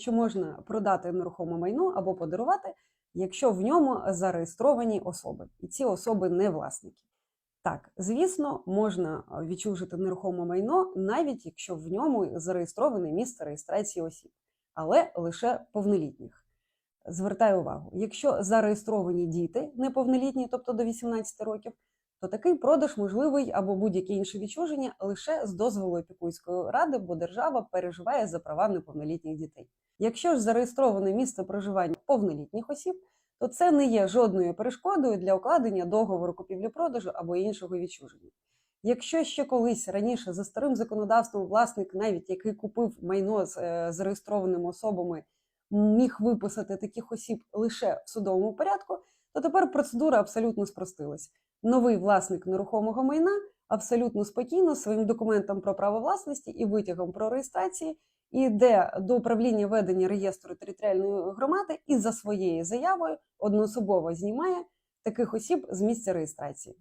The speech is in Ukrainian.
що можна продати нерухоме майно або подарувати, якщо в ньому зареєстровані особи, і ці особи не власники. Так, звісно, можна відчужити нерухоме майно, навіть якщо в ньому зареєстроване місце реєстрації осіб, але лише повнолітніх. Звертаю увагу, якщо зареєстровані діти неповнолітні, тобто до 18 років, то такий продаж можливий або будь-яке інше відчуження лише з дозволу опікунської ради, бо держава переживає за права неповнолітніх дітей. Якщо ж зареєстроване місце проживання повнолітніх осіб, то це не є жодною перешкодою для укладення договору купівлі-продажу або іншого відчуження. Якщо ще колись раніше за старим законодавством власник, навіть який купив майно з е, зареєстрованими особами, міг виписати таких осіб лише в судовому порядку, то тепер процедура абсолютно спростилась. Новий власник нерухомого майна абсолютно спокійно своїм документом про право власності і витягом про реєстрації іде до управління ведення реєстру територіальної громади і за своєю заявою одноособово знімає таких осіб з місця реєстрації.